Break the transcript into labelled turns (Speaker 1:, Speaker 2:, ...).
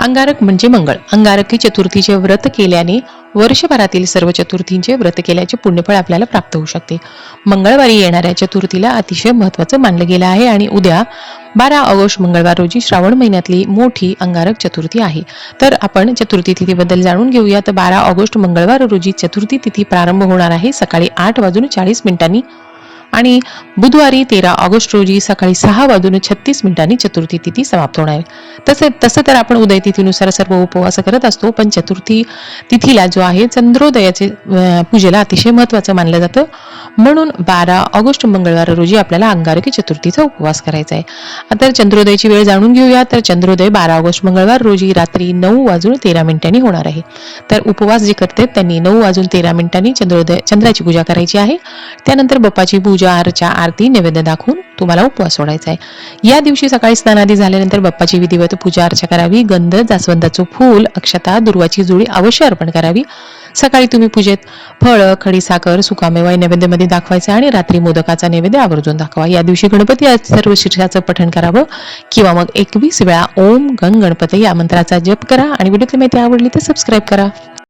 Speaker 1: अंगारक म्हणजे मंगळ. अंगारकी चतुर्थीचे व्रत केल्याने वर्षभरातील सर्व चतुर्थींचे व्रत केल्याचे पुण्यफळ आपल्याला प्राप्त होऊ शकते. मंगळवारी येणाऱ्या चतुर्थीला अतिशय महत्त्वाचं मानलं गेलं आहे आणि उद्या बारा ऑगस्ट मंगळवार रोजी श्रावण महिन्यातली मोठी अंगारक चतुर्थी आहे. तर आपण चतुर्थी तिथीबद्दल जाणून घेऊया तर बारा ऑगस्ट मंगळवार रोजी चतुर्थी तिथी प्रारंभ होणार आहे. सकाळी आठ वाजून चाळीस मिनिटांनी आणि बुधवारी तेरा ऑगस्ट रोजी सकाळी सहा वाजून छत्तीस मिनिटांनी चतुर्थी तिथी समाप्त होणार. आहे तसे तसं तर आपण उदय तिथीनुसार सर्व उपवास करत असतो पण चतुर्थी तिथीला जो आहे चंद्रोदयाचे पूजेला अतिशय महत्वाचं मानलं जातं. म्हणून बारा ऑगस्ट मंगळवार रोजी आपल्याला अंगारकी चतुर्थीचा उपवास करायचा आहे. आता चंद्रोदयाची वेळ जाणून घेऊया. तर चंद्रोदय बारा ऑगस्ट मंगळवार रोजी रात्री नऊ वाजून तेरा मिनिटांनी होणार आहे. तर उपवास जे करते त्यांनी नऊ वाजून तेरा मिनिटांनी चंद्रोदय चंद्राची पूजा करायची आहे. त्यानंतर बप्पाची पूजा अर्चा आरती नैवेद्य दाखवून तुम्हाला उपवास सोडायचा आहे. या दिवशी सकाळी स्नानादी झाल्यानंतर बाप्पाची विधिवत पूजा अर्चा करावी. गंध जास्वंदाचं फूल अक्षता दुर्वाची जुळी अवश्य अर्पण करावी. सकाळी तुम्ही पूजेत फळं खडीसाखर सुकामेवा नैवेद्यामध्ये दाखवायचं आणि रात्री मोदकाचा नैवेद्य आवर्जून दाखवा. या दिवशी गणपती सर्व शीर्षाचं पठण करावं किंवा मग एकवीस वेळा ओम गण गणपती या मंत्राचा जप करा आणि व्हिडिओतली माहिती आवडली तर सबस्क्राईब करा.